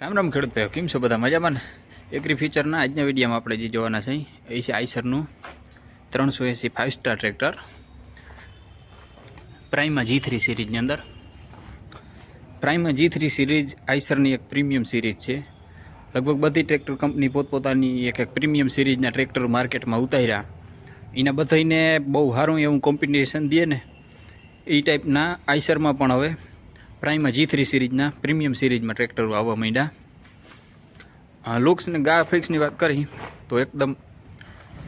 રામ રામ ખેડૂત ભાઈઓ, કેમ છો બધા? મજામાં એગ્રી ફીચરના આજના વિડીયોમાં આપણે જે જોવાના છે, એ છે આઈસરનું ત્રણસો એંસી five star tractor Prima G three સિરીઝની અંદર. પ્રાઇમા જી થ્રી સિરીઝ આઈસરની એક પ્રીમિયમ સિરીઝ છે. લગભગ બધી ટ્રેક્ટર કંપની પોતપોતાની એક એક પ્રીમિયમ સિરીઝના ટ્રેક્ટર માર્કેટમાં ઉતાર્યા. એના બધાને બહુ સારું એવું કોમ્પિટિશન દે ને એ ટાઈપના આઈસરમાં પણ હવે પ્રાઇમા જી થ્રી સિરીઝના પ્રીમિયમ સિરીઝમાં ટ્રેક્ટરો આવવા માંડ્યા. લુક્સ ને ગ્રાફિક્સની વાત કરી, તો એકદમ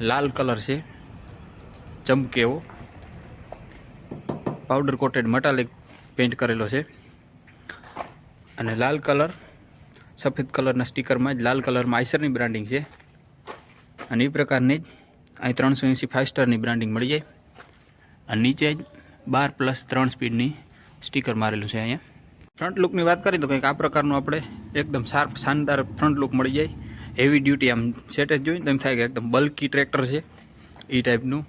લાલ કલર છે. ચમકે એવો. પાવડર કોટેડ મટાલિક પેઇન્ટ કરેલો છે. અને લાલ કલર સફેદ કલરના સ્ટીકરમાં જ, લાલ કલરમાં આઈસરની બ્રાન્ડિંગ છે. અને એ પ્રકારની જ અહીં ત્રણસો એંસી ફાઇવ સ્ટારની બ્રાન્ડિંગ મળી જાય. અને નીચે જ બાર પ્લસ ત્રણ સ્પીડની સ્ટીકર મારેલું છે અહીંયા. ફ્રન્ટ લુકની વાત કરીએ તો કંઈક આ પ્રકારનું આપણે એકદમ શાર્પ, શાનદાર ફ્રન્ટ લુક મળી જાય. હેવી ડ્યુટી આમ સેટ જ જોઈને તો એમ થાય કે એકદમ બલ્કી ટ્રેક્ટર છે એ ટાઈપનું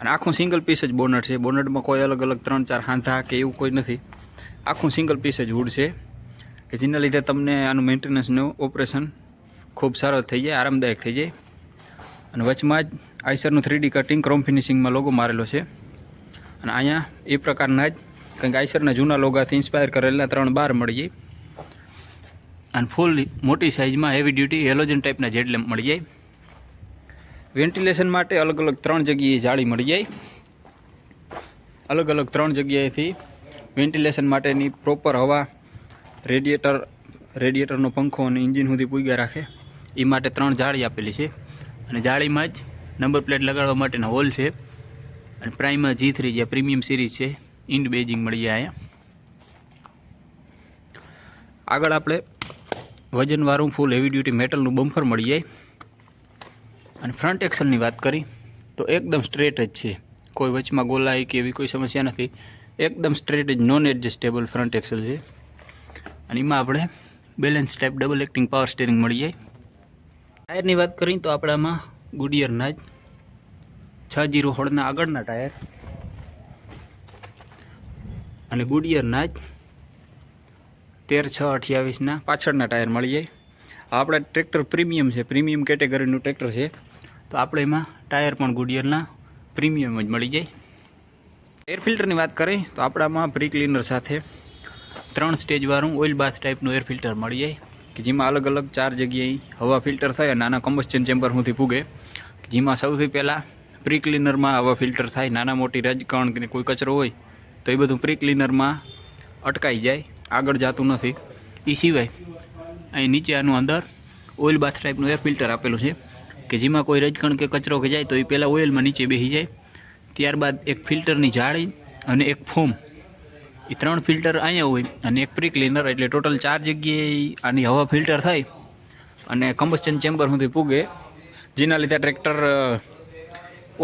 અને આખું સિંગલ પીસ જ બોનટ છે. બોનટમાં કોઈ અલગ અલગ ત્રણ ચાર હાંધા કે એવું કોઈ નથી. આખું સિંગલ પીસ જ વૂડ છે. કે જેના લીધે તમને આનું મેન્ટેનન્સનું ઓપરેશન ખૂબ સારો થઈ જાય, આરામદાયક થઈ જાય. અને વચમાં જ આઈસરનું થ્રીડી કટિંગ ક્રોમ ફિનિશિંગમાં લોગો મારેલો છે. અને અહીંયા એ પ્રકારના જ કંઈક આઈસરના જૂના લોગાથી ઇન્સ્પાયર કરેલા ત્રણ બાર મળી જાય. અને ફૂલ મોટી સાઇઝમાં હેવી ડ્યુટી હેલોજન ટાઈપના જેડ લેમ્પ મળી જાય. વેન્ટિલેશન માટે અલગ અલગ ત્રણ જગ્યાએ જાળી મળી જાય. અલગ અલગ ત્રણ જગ્યાએથી વેન્ટિલેશન માટેની પ્રોપર હવા રેડિએટર રેડિએટરનો પંખો અને એન્જિન સુધી પૂગ્યા રાખે. એ માટે ત્રણ જાળી આપેલી છે. અને જાળીમાં જ નંબર પ્લેટ લગાડવા માટેના હોલ છે. અને પ્રાઇમા જી થ્રી જે પ્રીમિયમ સિરીઝ છે ઇન્ડ બેજિંગ મળી જાય આગળ આપણે વજનવાળું ફૂલ હેવી ડ્યુટી મેટલનું બમ્ફર મળી જાય. અને ફ્રન્ટ એક્સલની વાત કરી, તો એકદમ સ્ટ્રેટ જ છે. કોઈ વચમાં ગોલાઈ કે એવી કોઈ સમસ્યા નથી. એકદમ સ્ટ્રેટ જ નોન એડજસ્ટેબલ ફ્રન્ટ એક્સલ છે. અને એમાં આપણે balance type double acting power steering મળી જાય. ટાયરની વાત કરીએ તો આપણામાં ગુડિયરના જ છ જીરો હોળના આગળના ટાયર અને ગુડિયરના જ તેર, છ, અઠ્યાવીસના પાછળના ટાયર મળી જાય. આપણે ટ્રેક્ટર પ્રીમિયમ છે, પ્રીમિયમ કેટેગરીનું ટ્રેક્ટર છે. તો આપણે એમાં ટાયર પણ ગુડિયરના પ્રીમિયમ જ મળી જાય. એર ફિલ્ટરની વાત કરીએ, તો આપણામાં પ્રી ક્લીનર સાથે ત્રણ સ્ટેજવાળું ઓઇલ બાથ ટાઈપનું એર ફિલ્ટર મળી જાય, કે જેમાં અલગ અલગ ચાર જગ્યાએ હવા ફિલ્ટર થાય અને નાના કમ્બસ્ચન ચેમ્બર સુધી જેમાં સૌથી પહેલાં પ્રી ક્લીનરમાં હવા ફિલ્ટર થાય, નાના મોટી રજકણ કે કોઈ કચરો હોય તો એ બધું પ્રી ક્લીનરમાં અટકાઈ જાય. આગળ જતું નથી. એ સિવાય અહીં નીચે આનું અંદર ઓઇલ બાથ ટાઈપનું એર ફિલ્ટર આપેલું છે કે જેમાં કોઈ રજકણ કે કચરો કે જાય તો એ પહેલાં ઓઇલમાં નીચે બેસી જાય. ત્યારબાદ એક ફિલ્ટરની જાળી અને એક ફોમ એ ત્રણ ફિલ્ટર અહીંયા હોય અને એક પ્રી ક્લીનર એટલે ટોટલ ચાર જગ્યાએ આની હવા ફિલ્ટર થાય અને કમ્બસ્ચન ચેમ્બર સુધી પૂગે, જેના લીધે ટ્રેક્ટર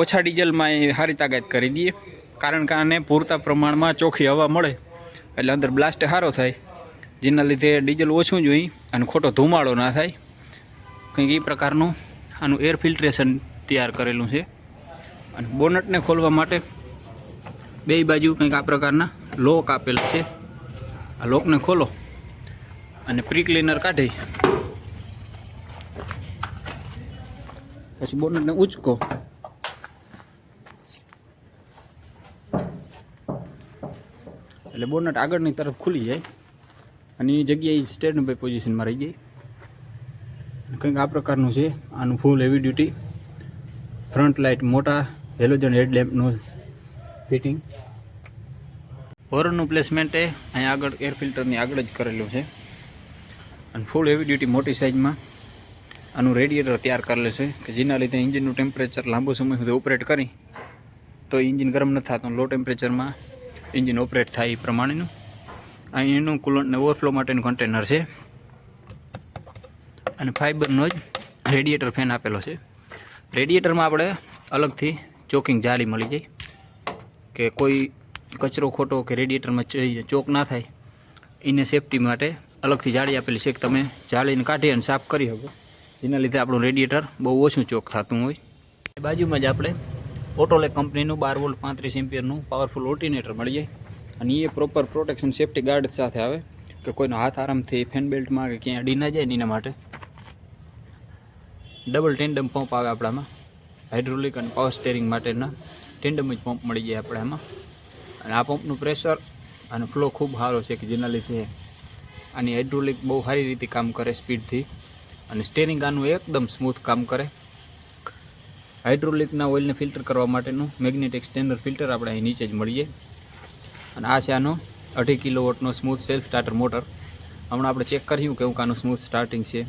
ઓછા ડીઝલમાં એ સારી તાકાત કરી દઈએ કારણ કે આને પૂરતા પ્રમાણમાં ચોખ્ખી હવા મળે એટલે અંદર બ્લાસ્ટ સારો થાય. જેના લીધે ડીઝલ ઓછું જોઈએ અને ખોટો ધુમાડો ના થાય. કંઈક એ પ્રકારનું આનું એર ફિલ્ટ્રેશન તૈયાર કરેલું છે. અને બોનટને ખોલવા માટે બે બાજુ કંઈક આ પ્રકારના લોક આપેલ છે. આ લોકને ખોલો અને પ્રી ક્લીનર કાઢી. પછી બોનટને ઉચકો. એટલે બોનટ આગળની તરફ ખુલી જાય. અને એની જગ્યાએ સ્ટેન્ડ બાય પોઝિશનમાં રહી જાય કંઈક આ પ્રકારનું છે. આનું full heavy duty front light મોટા હેલોજન હેડલેમ્પનું ફિટિંગ હોરનનું પ્લેસમેન્ટ એ અહીંયા આગળ એર ફિલ્ટરની આગળ જ કરેલું છે. અને ફૂલ હેવી ડ્યુટી મોટી સાઇઝમાં આનું રેડિએટર તૈયાર કરેલું છે કે જેના લીધે ઇન્જિનનું ટેમ્પરેચર લાંબો સમય સુધી ઓપરેટ કરી. તો ઇન્જિન ગરમ નથી થતું. લો ટેમ્પરેચરમાં એન્જિન ઓપરેટ થાય એ પ્રમાણેનું. અહીં એનું કુલન્ટને ઓવરફ્લો માટેનું કન્ટેનર છે. અને ફાઇબરનો જ રેડિએટર ફેન આપેલો છે. રેડિએટરમાં આપણે અલગથી ચોકિંગ જાળી મળી જાય. કે કોઈ કચરો ખોટો કે રેડિએટરમાં ચોક ના થાય, એને સેફટી માટે અલગથી જાળી આપેલી છે કે તમે જાળીને કાઢી અને સાફ કરી શકો. જેના લીધે આપણું રેડિએટર બહુ ઓછું ચોક થતું હોય. બાજુમાં જ આપણે ઓટોલેક કંપનીનું બાર વોલ્ટ પાંત્રીસ એમ્પિયરનું પાવરફુલ ઓર્ટિનેટર મળી જાય અને એ પ્રોપર પ્રોટેક્શન સેફટી ગાર્ડ સાથે આવે કે કોઈનો હાથ આરામથી ફેન બેલ્ટમાં કે ક્યાંય અડી ના જાય એના માટે. ડબલ ટેન્ડમ પંપ આવે આપણામાં. હાઇડ્રોલિક અને પાવર સ્ટેરિંગ માટેના ટેન્ડમ જ પંપ મળી જાય આપણે એમાં. અને આ પંપનું પ્રેશર અને ફ્લો ખૂબ સારો છે કે જેના લીધે આની હાઇડ્રોલિક બહુ સારી રીતે કામ કરે સ્પીડથી અને સ્ટેરિંગ આનું એકદમ સ્મૂથ કામ કરે. હાઇડ્રોલિકના ઓઇલને ફિલ્ટર કરવા માટેનું મેગ્નેટિક સ્ટેન્ડર ફિલ્ટર આપણે અહીં નીચે જ મળીએ. અને આ છે આનો અઢી કિલો વોટનો સ્મૂથ સેલ્ફ સ્ટાર્ટર મોટર. હમણાં આપણે ચેક કર્યું કેવું આનું સ્મૂથ સ્ટાર્ટિંગ છે.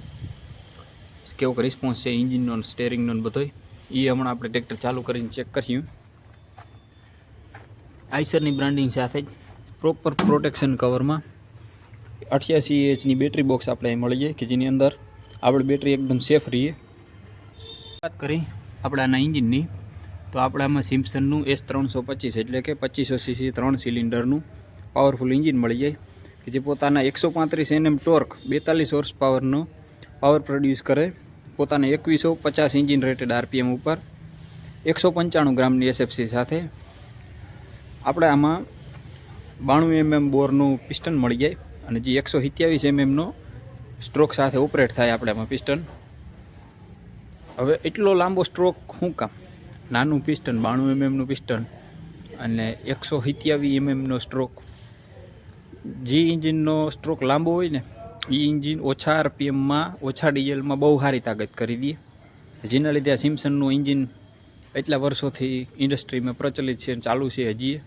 કેવો રિસ્પોન્સ છે ઇન્જિનનો સ્ટેરિંગનો બધોય. એ હમણાં આપણે ટ્રેક્ટર ચાલુ કરીને ચેક કર્યું. આઈસરની બ્રાન્ડિંગ સાથે જ પ્રોપર પ્રોટેક્શન કવરમાં અઠ્યાસી એચની બેટરી બોક્સ આપણે અહીં મળીએ કે જેની અંદર આપણી બેટરી એકદમ સેફ રહીએ. વાત કરી આપણે આના ઇન્જિનની તો આપણે આમાં સિમ્પસનનું એસ ત્રણસો પચીસ એટલે કે પચીસો સીસી ત્રણ સિલિન્ડરનું પાવરફુલ ઇન્જિન મળી જાય, કે જે પોતાના એકસો પાંત્રીસ એનએમ ટોર્ક બેતાલીસ હોર્સ પાવરનો પાવર પ્રોડ્યુસ કરે, પોતાના એકવીસો પચાસ ઇન્જિન રેટેડ આરપીએમ ઉપર, એકસો પંચાણું ગ્રામની એસએફસી સાથે. આપણે આમાં બાણું એમએમ બોરનું પિસ્ટન મળી જાય અને જે એકસો સિત્યાવીસ એમએમનો સ્ટ્રોક સાથે ઓપરેટ થાય આપણે આમાં પિસ્ટન હવે એટલો લાંબો સ્ટ્રોક શું કામ? નાનું પિસ્ટન બાણું એમએમનું પિસ્ટન અને એકસો સિત્યાવીસ એમએમનો સ્ટ્રોક જે ઇન્જિનનો સ્ટ્રોક લાંબો હોય ને એ ઇન્જિન ઓછા આરપીએમમાં ઓછા ડીઝલમાં બહુ સારી તાકાત કરી દે. જેના લીધે આ સિમ્સનનું ઇન્જિન એટલા વર્ષોથી ઇન્ડસ્ટ્રીમાં પ્રચલિત છે અને ચાલુ છે હજી.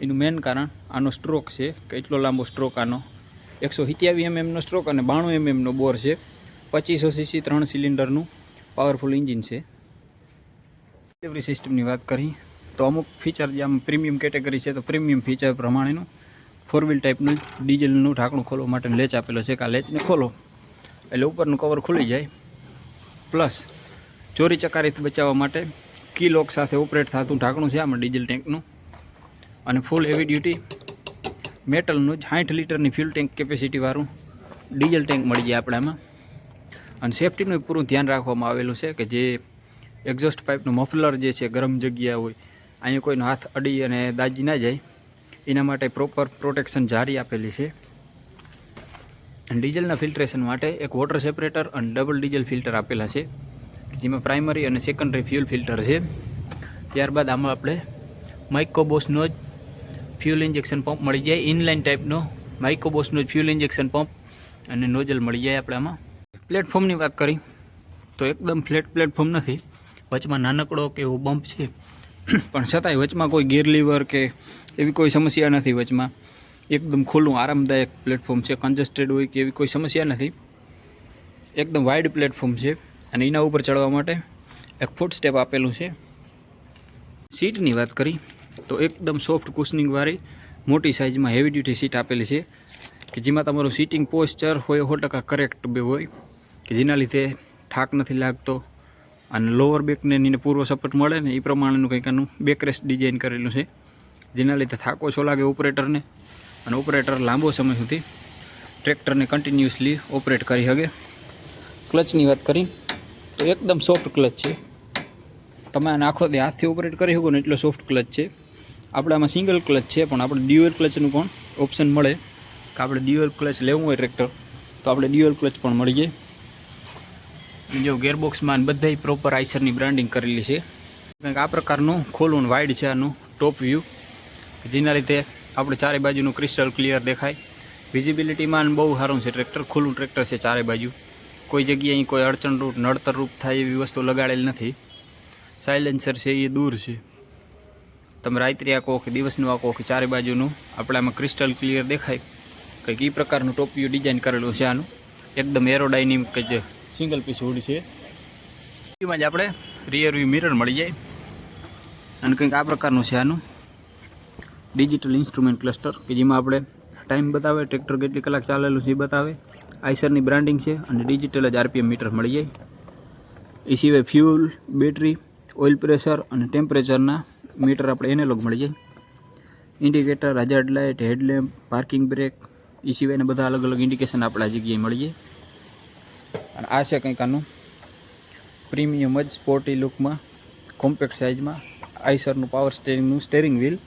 એનું મેઇન કારણ આનો સ્ટ્રોક છે કે એટલો લાંબો સ્ટ્રોક આનો. એકસો સિત્યાવીસ એમએમનો સ્ટ્રોક અને બાણું એમએમનો બોર છે. પચીસો સીસી ત્રણ સિલિન્ડરનું પાવરફુલ ઇન્જિન છે. ડિલિવરી સિસ્ટમની વાત કરી, તો અમુક ફીચર જે આમ પ્રીમિયમ કેટેગરી છે, તો પ્રીમિયમ ફીચર પ્રમાણેનું ફોર વ્હીલ ટાઈપનું ડીઝલનું ઢાંકણું ખોલવા માટે લેચ આપેલો છે, કે આ લેચને ખોલો. એટલે ઉપરનું કવર ખુલી જાય. પ્લસ ચોરી ચકારીથી બચાવવા માટે કી લોક સાથે ઓપરેટ થતું ઢાંકણું છે, આમાં ડીઝલ ટેન્કનું અને ફૂલ હેવી ડ્યુટી મેટલનું જ સાઠ લીટરની ફ્યુલ ટેન્ક કેપેસિટીવાળું ડીઝલ ટેન્ક મળી જાય આમાં અને સેફટીનું પૂરું ધ્યાન રાખવામાં આવેલું છે કે જે એક્ઝોસ્ટ પાઇપનું મફલર જે છે, ગરમ જગ્યા હોય, અહીંયા કોઈનો હાથ અડી અને દાજી ના જાય, એના માટે પ્રોપર પ્રોટેક્શન જારી આપેલી છે. ડીઝલના ફિલ્ટ્રેશન માટે એક વોટર સેપરેટર અને ડબલ ડીઝલ ફિલ્ટર આપેલા છે, જેમાં પ્રાઇમરી અને સેકન્ડરી ફ્યુલ ફિલ્ટર છે. ત્યારબાદ આમાં આપણે માઇકોબોસનો જ ફ્યુલ ઇન્જેક્શન પંપ મળી જાય ઇનલાઇન ટાઈપનો માઇકોબોસનો જ ફ્યુલ ઇન્જેક્શન પંપ અને નોઝલ મળી જાય આપણે આમાં. પ્લેટફોર્મની વાત કરી, તો એકદમ ફ્લેટ પ્લેટફોર્મ નથી. વચમાં નાનકડો કે એવો બમ્પ છે. પણ છતાંય વચમાં કોઈ ગેરલીવર કે એવી કોઈ સમસ્યા નથી વચમાં. એકદમ ખુલ્લું, આરામદાયક પ્લેટફોર્મ છે. કન્જસ્ટેડ હોય કે એવી કોઈ સમસ્યા નથી. એકદમ વાઇડ પ્લેટફોર્મ છે. અને એના ઉપર ચડવા માટે એક ફૂટ સ્ટેપ આપેલું છે. સીટની વાત કરી, તો એકદમ સોફ્ટ કુશનિંગવાળી મોટી સાઇઝમાં હેવી ડ્યુટી સીટ આપેલી છે. કે જેમાં તમારું સીટિંગ પોસ્ચર હોય, સો ટકા કરેક્ટ બે હોય. કે જેના લીધે થાક નથી લાગતો અને લોઅર બેકને એને પૂર્વ સપોર્ટ મળે ને એ પ્રમાણેનું કંઈક આનું બેકરેસ્ટ ડિઝાઇન કરેલું છે. જેના લીધે થાકો ઓછો લાગે ઓપરેટરને અને ઓપરેટર લાંબો સમય સુધી ટ્રેક્ટરને કન્ટિન્યુઅસલી ઓપરેટ કરી શકે. ક્લચની વાત કરી, તો એકદમ સોફ્ટ ક્લચ છે. તમે આને આખો દે હાથથી ઓપરેટ કરી શકો ને એટલો સોફ્ટ ક્લચ છે. આપણે આમાં સિંગલ ક્લચ છે, પણ આપણે ડ્યુઅલ ક્લચનું પણ ઓપ્શન મળે. કે આપણે ડ્યુઅલ ક્લચ લેવું હોય ટ્રેક્ટર તો આપણે ડ્યુઅલ ક્લચ પણ મળી જાય. જો ગેરબોક્સમાં બધાય પ્રોપર આઈસરની બ્રાન્ડિંગ કરેલી છે. કંઈક આ પ્રકારનું ખોલું વાઇડ છે આનું ટોપ વ્યૂ જેના લીધે આપણે ચારે બાજુનું ક્રિસ્ટલ ક્લિયર દેખાય. વિઝિબિલિટીમાં બહુ સારું છે ટ્રેક્ટર ખુલ્લું ટ્રેક્ટર છે ચારે બાજુ. કોઈ જગ્યાએ કોઈ અડચણરૂપ નડતરરૂપ થાય એવી વસ્તુ લગાડેલ નથી. સાયલેન્સર છે એ દૂર છે. તમે રાત્રિ આંકો કે દિવસનું આંકો કે ચારે બાજુનું આપણે આમાં ક્રિસ્ટલ ક્લિયર દેખાય. કંઈક એ પ્રકારનું ટોપ વ્યૂ ડિઝાઇન કરેલું છે આનું. એકદમ એરોડાઇનિક જે સિંગલ પીસ હુડ છે. એમાં જ આપણે રિયર વ્યૂ મિરર મળી જાય. અને કંઈક આ પ્રકારનું છે આનું. ડિજિટલ ઇન્સ્ટ્રુમેન્ટ ક્લસ્ટર કે જેમાં આપણે ટાઈમ બતાવે ટ્રેક્ટર કેટલી કલાક ચાલેલું છે એ બતાવે. આઈસરની બ્રાન્ડિંગ છે અને ડિજિટલ જ આરપીએમ મીટર મળી જાય. એ સિવાય ફ્યુલ બેટરી ઓઇલ પ્રેશર અને ટેમ્પરેચરના મીટર આપણે એનેલોગ મળી જાય. Indicator hazard light headlamp parking brake એ સિવાયના બધા અલગ અલગ ઇન્ડિકેશન આપણે આ જગ્યાએ મળી જાય. અને આ છે કંઈક આનું પ્રીમિયમ જ સ્પોર્ટી લુકમાં કોમ્પેક્ટ સાઇઝમાં આઈસરનું પાવર સ્ટેરિંગનું સ્ટેરિંગ વ્હીલ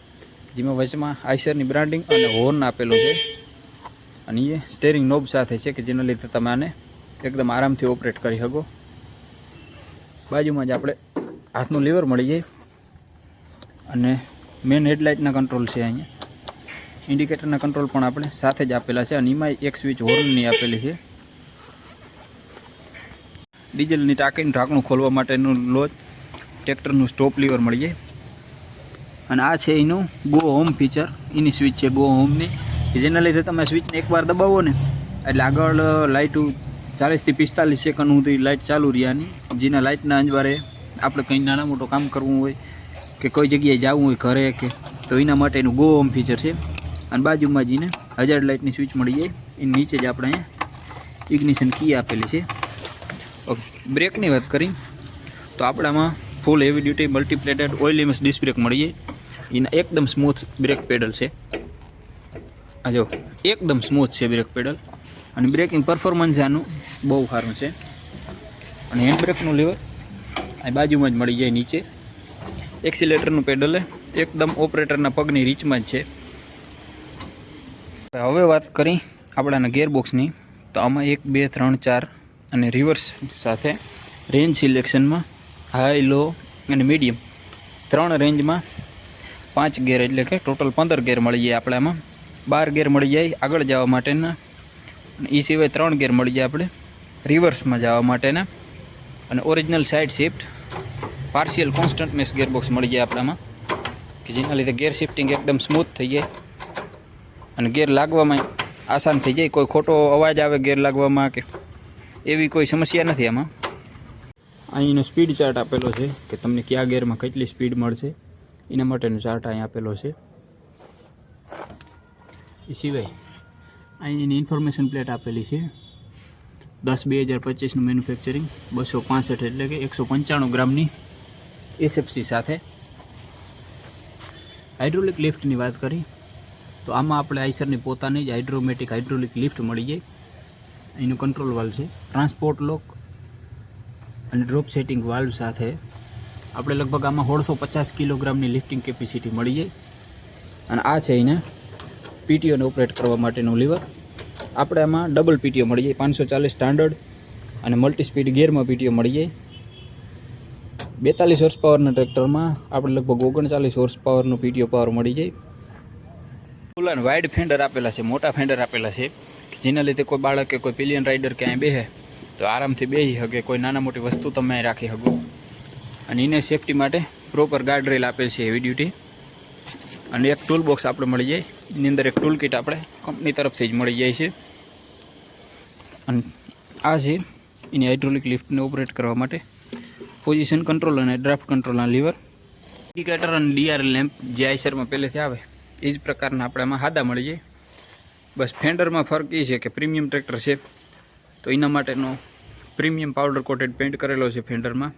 જેમાં વચમાં આઈસરની બ્રાન્ડિંગ અને હોર્ન આપેલો છે. અને એ સ્ટેરિંગ નોબ સાથે છે કે જેના લીધે તમે આને એકદમ આરામથી ઓપરેટ કરી શકો. બાજુમાં જ આપણે હાથનું લીવર મળી જાય. અને મેન હેડલાઇટના કંટ્રોલ છે અહીંયા. ઇન્ડિકેટરના કંટ્રોલ પણ આપણે સાથે જ આપેલા છે અને એમાં એક સ્વિચ હોર્નની આપેલી છે. ડીઝલની ટાંકીનું ઢાંકણું ખોલવા માટેનું લોચ ટ્રેક્ટરનું સ્ટોપ લીવર મળી જાય અને આ છે એનું ગો હોમ ફીચર એની સ્વિચ છે ગો હોમની જેના લીધે તમે સ્વિચને એકવાર દબાવો ને, એટલે આગળ લાઇટ ચાલીસથી પિસ્તાલીસ સેકન્ડ સુધી લાઇટ ચાલુ રહ્યાની જેના લાઇટના અંજવારે આપણે કંઈ નાના મોટું કામ કરવું હોય, કે કોઈ જગ્યાએ જવું હોય ઘરે કે, તો એના માટેનું ગો હોમ ફીચર છે. અને બાજુમાં જઈને હજાર લાઇટની સ્વિચ મળી જાય. એની નીચે જ આપણે અહીંયા ઇગ્નિશન કી આપેલી છે. બ્રેકની વાત કરી, તો આપણામાં full heavy duty multiplated oil MS disc brake મળી જાય એના એકદમ સ્મૂથ બ્રેક પેડલ છે. આ જો, એકદમ સ્મૂથ છે બ્રેક પેડલ અને બ્રેકિંગ પરફોર્મન્સ આનું બહુ સારું છે. અને હેન્ડ બ્રેકનું લેવર આ બાજુમાં જ મળી જાય નીચે. એક્સિલેટરનું પેડલ એકદમ ઓપરેટરના પગની રીચમાં જ છે. હવે વાત કરી આપણાના ગેરબોક્સની તો આમાં એક, બે, ત્રણ, ચાર અને રિવર્સ સાથે રેન્જ સિલેક્શનમાં હાઈ લો અને મીડિયમ ત્રણ રેન્જમાં પાંચ ગેર એટલે કે ટોટલ પંદર ગેર મળી જાય આપણે આમાં બાર ગેર મળી જાય આગળ જવા માટેના. એ સિવાય ત્રણ ગેર મળી જાય આપણે રિવર્સમાં જવા માટેના. અને original side shift partial constant mesh gearbox મળી જાય આપણામાં કે જેના લીધે ગેર શિફ્ટિંગ એકદમ સ્મૂથ થઈ જાય. અને ગેર લાગવામાં આસાન થઈ જાય. કોઈ ખોટો અવાજ આવે ગેર લાગવામાં કે એવી કોઈ સમસ્યા નથી આમાં. અહીંનો સ્પીડ ચાર્ટ આપેલો છે કે તમને કયા ગેરમાં કેટલી સ્પીડ મળશે. એના માટેનો ચાર્ટ અહીં આપેલો છે. એ સિવાય અહીં એની ઇન્ફોર્મેશન પ્લેટ આપેલી છે. દસ બે હજાર પચીસનું મેન્યુફેક્ચરિંગ બસો પાસઠ એટલે કે એકસો પંચાણું ગ્રામની એસએફસી સાથે. હાઇડ્રોલિક લિફ્ટની વાત કરી, તો આમાં આપણે આઈસરની પોતાની જ હાઇડ્રોમેટિક હાઇડ્રોલિક લિફ્ટ મળી જાય. એનું કંટ્રોલ વાલ્વ છે. ટ્રાન્સપોર્ટ લોક અને ડ્રોપ સેટિંગ વાલ્વ સાથે આપણે લગભગ આમાં સોળસો પચાસ કિલોગ્રામની લિફ્ટિંગ કેપેસિટી મળી જાય. અને આ છે એને પીટીઓને ઓપરેટ કરવા માટેનું લીવર આપણે આમાં ડબલ પીટીઓ મળી જાય, પાંચસો ચાલીસ સ્ટાન્ડર્ડ અને મલ્ટી સ્પીડ ગિયરમાં પીટીઓ મળી જાય. બેતાલીસ હોર્સ પાવરના ટ્રેક્ટરમાં આપણે લગભગ ઓગણચાલીસ હોર્સ પાવરનું પીટીઓ પાવર મળી જાય. ફૂલ વાઇડ ફેન્ડર આપેલા છે, મોટા ફેન્ડર આપેલા છે. જેના લીધે કોઈ બાળક કે કોઈ પિલિયન રાઇડર ક્યાંય બેસે તો આરામથી બેસી શકે કોઈ નાના મોટી વસ્તુ તમે અહીં રાખી શકો અને એને સેફટી માટે પ્રોપર ગાર્ડ રેલ આપેલ છે હેવી ડ્યુટી અને એક ટૂલ બોક્સ આપણે મળી જાય, એની અંદર એક ટૂલ કિટ આપણે કંપની તરફથી જ મળી જાય છે. અને આ છે એની હાઇડ્રોલિક લિફ્ટને ઓપરેટ કરવા માટે પોઝિશન કંટ્રોલ અને ડ્રાફ્ટ કંટ્રોલના લીવર ઇન્ડિકેટર અને ડીઆર લેમ્પ જે આઈસરમાં પહેલેથી આવે, એ જ પ્રકારના આપણે આમાં હાદા મળી જાય. બસ ફેન્ડરમાં ફરક એ છે કે પ્રીમિયમ ટ્રેક્ટર છે. તો એના માટેનો પ્રીમિયમ પાવડર કોટેડ પેન્ટ કરેલો છે ફેન્ડરમાં.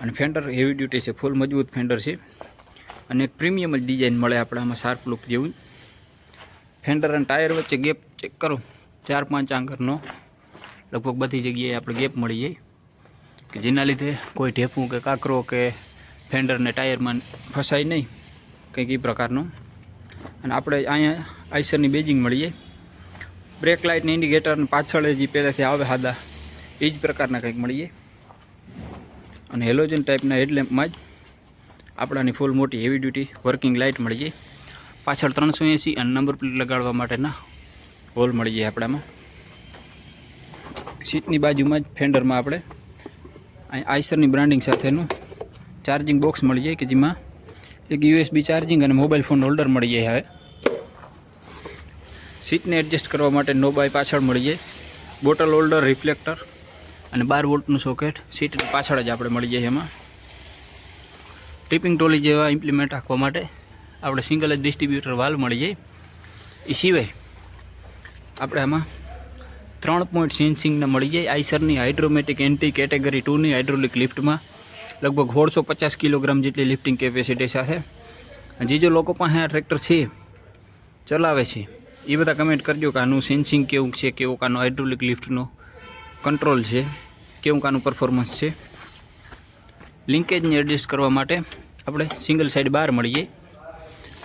અને ફેન્ડર હેવી ડ્યુટી છે, ફૂલ મજબૂત ફેન્ડર છે. અને પ્રીમિયમ જ ડિઝાઇન મળે આપણે આમાં શાર્પ લુક જેવું. ફેન્ડર અને ટાયર વચ્ચે ગેપ ચેક કરો, ચાર પાંચ આંગરનો. લગભગ બધી જગ્યાએ આપણે ગેપ મળી જાય. કે જેના લીધે કોઈ ઢેપું કે કાંકરો કે ફેન્ડરને ટાયરમાં ફસાય નહીં. કંઈક એ પ્રકારનું. અને આપણે અહીંયા આઈસરની બેજિંગ મળીએ. બ્રેક લાઇટની ઇન્ડિકેટરને પાછળ જે પહેલાંથી આવે હાદા, એ જ પ્રકારના કંઈક મળીએ. અને હેલોજન ટાઈપના હેડલેમ્પમાં જ આપણાની ફૂલ મોટી હેવી ડ્યુટી વર્કિંગ લાઇટ મળી જાય પાછળ ત્રણસો એંસી અને નંબર પ્લેટ લગાડવા માટેના હોલ મળી જાય આપણામાં. સીટની બાજુમાં જ ફેન્ડરમાં આપણે આઈસરની બ્રાન્ડિંગ સાથેનું ચાર્જિંગ બોક્સ મળી જાય કે જેમાં એક યુએસબી ચાર્જિંગ અને મોબાઈલ ફોન હોલ્ડર મળી જાય હવે. સીટને એડજસ્ટ કરવા માટે નોબાઈ પાછળ મળી જાય. બોટલ હોલ્ડર રિફ્લેક્ટર અને બાર વોલ્ટનું સોકેટ સીટની પાછળ જ આપણે મળી જાય એમાં. ટ્રીપિંગ ટોલી જેવા ઇમ્પ્લિમેન્ટ રાખવા માટે આપણે સિંગલ જ ડિસ્ટ્રીબ્યુટર વાલ મળી જાય. એ સિવાય આપણે આમાં ત્રણ પોઈન્ટ સેન્સિંગના મળી જાય. આઈસરની હાઇડ્રોમેટિક એન્ટી કેટેગરી ટુની હાઇડ્રોલિક લિફ્ટમાં લગભગ સોળસો પચાસ કિલોગ્રામ જેટલી લિફ્ટિંગ કેપેસિટી સાથે જે જો લોકો પાસે આ ટ્રેક્ટર છે, ચલાવે છે, એ બધા કમેન્ટ કરજો કે આનું સેન્સિંગ કેવું છે, કેવું કાનું હાઇડ્રોલિક લિફ્ટનો કંટ્રોલ છે, કેવું કાનું પરફોર્મન્સ છે. લિંકેજને એડજસ્ટ કરવા માટે આપણે સિંગલ સાઈડ બહાર મળીએ.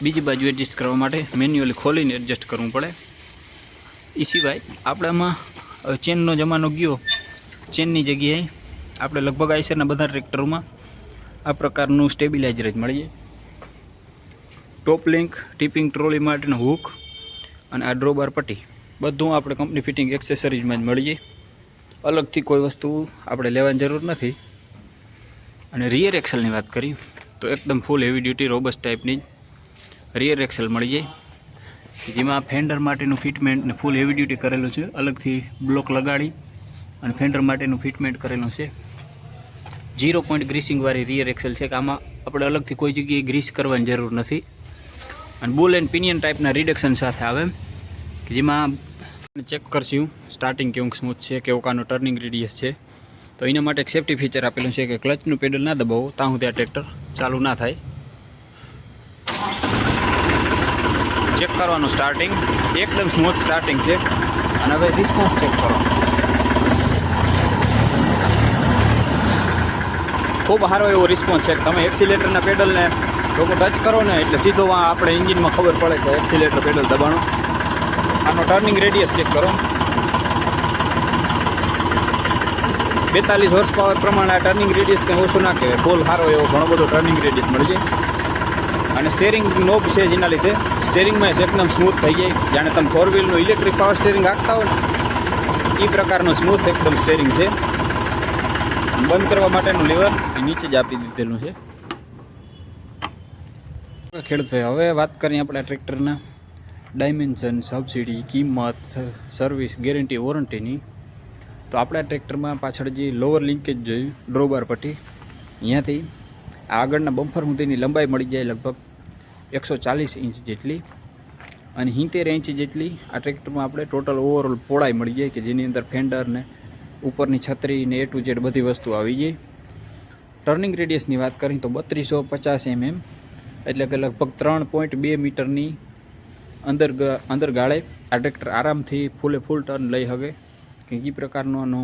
બીજી બાજુ એડજસ્ટ કરવા માટે મેન્યુઅલી ખોલીને એડજસ્ટ કરવું પડે. એ સિવાય આપણામાં ચેનનો જમાનો ગયો. ચેનની જગ્યાએ આપણે લગભગ આઈસરના બધા ટ્રેક્ટરોમાં આ પ્રકારનું સ્ટેબિલાઇઝર જ મળીએ. ટોપ લિંક, ટીપિંગ ટ્રોલી માટેનો હૂક અને આ ડ્રોબાર પટ્ટી. બધું આપણે કંપની ફિટિંગ એક્સેસરીઝમાં જ મળીએ. અલગથી કોઈ વસ્તુ આપણે લેવાની જરૂર નથી. અને રિયર એક્સેલની વાત કરી તો એકદમ ફૂલ હેવી ડ્યુટી રોબસ ટાઈપની રિયર એક્સેલ મળી જાય જેમાં ફેન્ડર માટેનું ફિટમેન્ટ ને ફૂલ હેવી ડ્યુટી કરેલું છે. અલગથી બ્લોક લગાડી અને ફેન્ડર માટેનું ફિટમેન્ટ કરેલું છે. ઝીરો પોઈન્ટ ગ્રીસિંગવાળી રિયર એક્સેલ છે કે આમાં આપણે અલગથી કોઈ જગ્યાએ ગ્રીસ કરવાની જરૂર નથી. અને બુલ એન્ડ પિનિયન ટાઈપના રિડક્શન સાથે આવે કે જેમાં ચેક કરશું, સ્ટાર્ટિંગ કેવું સ્મૂથ છે, કેવો કાનો ટર્નિંગ રેડિયસ છે. તો એના માટે એક સેફ્ટી ફીચર આપેલું છે કે ક્લચનું પેડલ ના દબાવો ત્યાં સુધી આ ટ્રેક્ટર ચાલુ ના થાય. ચેક કરવાનું સ્ટાર્ટિંગ એકદમ સ્મૂથ સ્ટાર્ટિંગ છે. અને હવે રિસ્પોન્સ ચેક કરો. ખૂબ સારો એવો રિસ્પોન્સ છે. તમે એક્સિલેટરના પેડલને લોકો ટચ કરો ને એટલે સીધો આપણે એન્જિનમાં ખબર પડે કે એક્સિલેટર પેડલ દબાણો. આનો ટર્નિંગ રેડિયસ ચેક કરો. બેતાલીસ હોર્સ પાવર પ્રમાણે આ ટર્નિંગ રેડિયસ કંઈ ઓછું ના કહેવાય. ફૂલ સારો એવો ઘણો બધો ટર્નિંગ રેડિયસ મળી જાય. અને સ્ટેરિંગ નોબ છે જેના લીધે સ્ટેરિંગમાં એકદમ સ્મૂથ થઈ જાય. જાણે તમે ફોર વ્હીલનું ઇલેક્ટ્રિક પાવર સ્ટેરિંગ હાંકતા હોય ને એ પ્રકારનું સ્મૂથ એકદમ સ્ટેરિંગ છે. બંધ કરવા માટેનું લેવર નીચે જ આપી દીધેલું છે. ખેડૂત ભાઈ હવે વાત કરીએ આપણે ટ્રેક્ટરના ડાયમેન્શન, સબસિડી, કિંમત સર્વિસ ગેરંટી, વોરંટીની. તો આપણા ટ્રેક્ટરમાં પાછળ જે લોવર લિંકેજ જોયું, ડ્રોબાર પટ્ટી, અહીંયાથી આગળના બમ્ફર સુધીની લંબાઈ મળી જાય લગભગ એકસો ચાલીસ ઇંચ જેટલી અને હિંતેર ઇંચ જેટલી આ ટ્રેક્ટરમાં આપણે ટોટલ ઓવરઓલ પોળાઈ મળી જાય કે જેની અંદર ફેન્ડર ને ઉપરની છત્રી ને એ ટુ જેડ બધી વસ્તુ આવી ગઈ. ટર્નિંગ રેડિયસની વાત કરીએ તો બત્રીસો પચાસ એમએમ એટલે કે લગભગ ત્રણ પોઈન્ટ બે મીટરની અંદર અંદર ગાળે. આ ટ્રેક્ટર આરામથી ફૂલે ફૂલ ટર્ન લઈ શકે કે એ પ્રકારનો આનો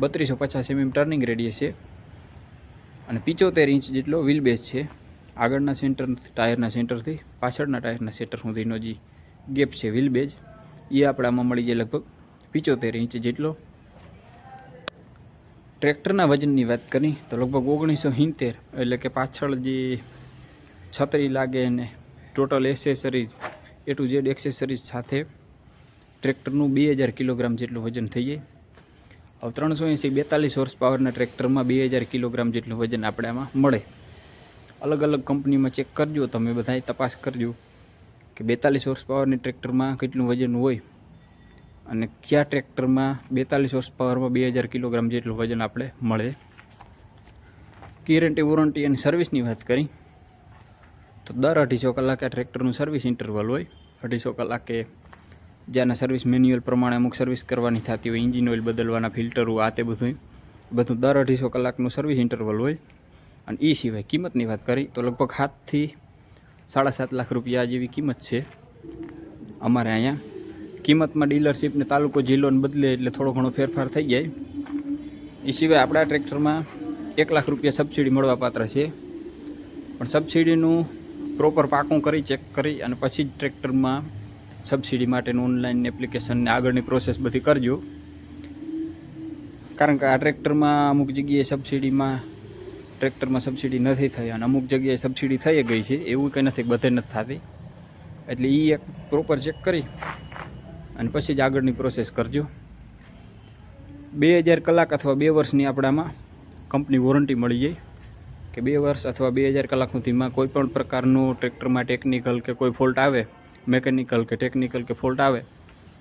બત્રીસો પચાસ એમએમ ટર્નિંગ રેડિયસ છે. અને પિચોતેર ઇંચ જેટલો વ્હીલ બેઝ છે. આગળના સેન્ટર ટાયરના સેન્ટરથી પાછળના ટાયરના સેન્ટર સુધીનો જે ગેપ છે વ્હીલ બેઝ એ આપણામાં મળી જાય લગભગ પિચોતેર ઇંચ જેટલો. ટ્રેક્ટરના વજનની વાત કરી, તો લગભગ ઓગણીસો સિત્તેર, એટલે કે પાછળ જે છત્રી લાગે અને total accessories A to Z accessories સાથે ટ્રેક્ટરનું બે હજાર કિલોગ્રામ જેટલું વજન થઈ જાય. હવે ત્રણસો એંસી બેતાલીસ હોર્સ પાવરના ટ્રેક્ટરમાં બે હજાર કિલોગ્રામ જેટલું વજન આપણે આમાં મળે. અલગ અલગ કંપનીમાં ચેક કરજો, તમે બધાએ તપાસ કરજો કે બેતાલીસ હોર્સ પાવરની ટ્રેક્ટરમાં કેટલું વજન હોય. અને કયા ટ્રેક્ટરમાં બેતાલીસ હોર્સ પાવરમાં બે હજાર કિલોગ્રામ જેટલું વજન આપણે મળે? ગેરંટી વોરંટી અને સર્વિસની વાત કરી. તો દર અઢીસો કલાકે આ ટ્રેક્ટરનું સર્વિસ ઇન્ટરવલ હોય. અઢીસો કલાકે જ્યાંના સર્વિસ મેન્યુઅલ પ્રમાણે અમુક સર્વિસ કરવાની થતી હોય ઇન્જિન ઓઇલ બદલવાના ફિલ્ટરો આ તે બધું બધું દર અઢીસો કલાકનું સર્વિસ ઇન્ટરવલ હોય. અને એ સિવાય કિંમતની વાત કરી, તો લગભગ સાતથી સાડા સાત લાખ રૂપિયા જેવી કિંમત છે અમારે અહીંયા. કિંમતમાં ડીલરશીપ ને તાલુકો, જિલ્લોને બદલે એટલે થોડો ઘણો ફેરફાર થઈ જાય. એ સિવાય આપણા ટ્રેક્ટરમાં એક લાખ રૂપિયા સબસિડી મળવા પાત્ર છે. પણ સબસિડીનું પ્રોપર પાકું કરી ચેક કરી અને પછી જ ટ્રેક્ટરમાં સબસિડી માટેનું ઓનલાઈન એપ્લિકેશનને આગળની પ્રોસેસ બધી કરજો. કારણ કે આ ટ્રેક્ટરમાં અમુક જગ્યાએ સબસિડીમાં ટ્રેક્ટરમાં સબસિડી નથી થઈ અને અમુક જગ્યાએ સબસિડી થઈ ગઈ છે. એવું કંઈ નથી, બધે નથી થતી. એટલે એ એક પ્રોપર ચેક કરી. અને પછી જ આગળની પ્રોસેસ કરજો. બે હજાર કલાક અથવા બે વર્ષની આપણામાં કંપની વોરંટી મળી જાય કે બે વર્ષ અથવા બે હજાર કલાક સુધીમાં કોઈ પણ પ્રકારનું ટ્રેક્ટરમાં ટેકનિકલ કે કોઈ ફોલ્ટ આવે મેકેનિકલ કે ટેકનિકલ કે ફોલ્ટ આવે,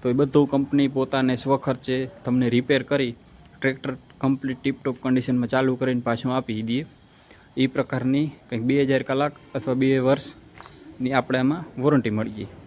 તો એ બધું કંપની પોતાને સ્વખર્ચે તમને રિપેર કરી ટ્રેક્ટર કમ્પ્લીટ ટીપટોપ કન્ડિશનમાં ચાલુ કરીને પાછું આપી દઈએ. એ પ્રકારની કંઈક બે હજાર કલાક અથવા બે વર્ષની આપણે આમાં વોરંટી મળી જાય.